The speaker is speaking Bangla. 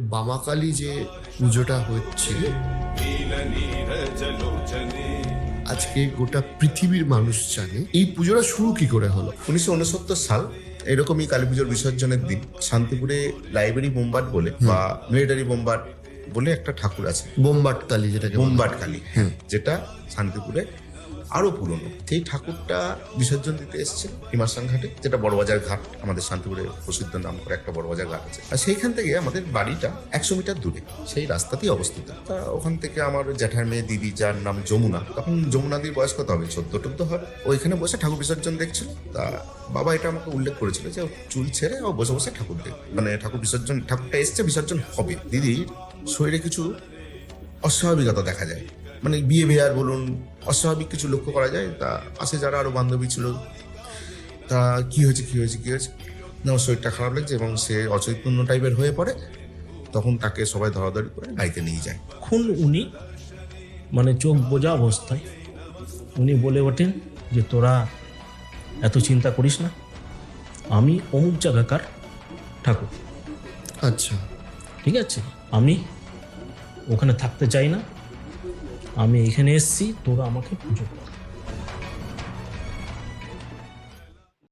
বামাকালী যে পুজোটা হচ্ছে আজকে গোটা পৃথিবীর মানুষ জানে এই পুজোটা শুরু কি করে হলো। উনিশশো উনসত্তর সাল এরকমই কালী পুজোর বিসর্জনের দিন শান্তিপুরে লাইব্রেরি বোমবাট বলে বা মিলিটারি বোমবাট বলে একটা ঠাকুর আছে। বোমবাট কালী যেটাকে। বোমবাট কালী হ্যাঁ যেটা শান্তিপুরে আরও পুরনো। সেই ঠাকুরটা বিসর্জন দিতে এসছে হিমাসান ঘাটে যেটা বড়বাজার ঘাট, আমাদের শান্তিপুরে প্রসিদ্ধ নাম করে একটা বড়বাজার ঘাট আছে। আর সেইখান থেকে আমাদের বাড়িটা একশো মিটার দূরে, সেই রাস্তাতেই অবস্থিত। তা ওখান থেকে আমার জ্যাঠার মেয়ে দিদি, যার নাম যমুনা, তখন যমুনাদির বয়স কত হবে? চোদ্দ টুদ্দ হবে। ওইখানে বসে ঠাকুর বিসর্জন দেখছিল। তা বাবা এটা আমাকে উল্লেখ করেছিল যে চুল ছেড়ে ও বসে বসে ঠাকুর দেখ মানে ঠাকুর বিসর্জন, ঠাকুরটা এসছে, বিসর্জন হবে। দিদির শরীরে কিছু অস্বাভাবিকতা দেখা যায়। মানে বিয়ে ভেয়ার বলুন অস্বাভাবিক কিছু লক্ষ্য করা যায় তা পাশে যারা আরও বান্ধবী ছিল। তা কি হয়েছে কি হয়েছে কি হয়েছে? না শরীরটা খারাপ লাগছে এবং সে অচৈতন্য টাইপের হয়ে পড়ে। তখন তাকে সবাই ধরাধরি করে গাড়িতে নিয়ে যায়। খুন উনি মানে চোখ বোঝা অবস্থায়। উনি বলে ওঠেন যে তোরা এত চিন্তা করিস না। আমি অমুক জায়গাকার ঠাকুর। আচ্ছা। ঠিক আছে? আমি ওখানে থাকতে চাই না। আমি এখানে এসেছি তোরা আমাকে পুজো কর।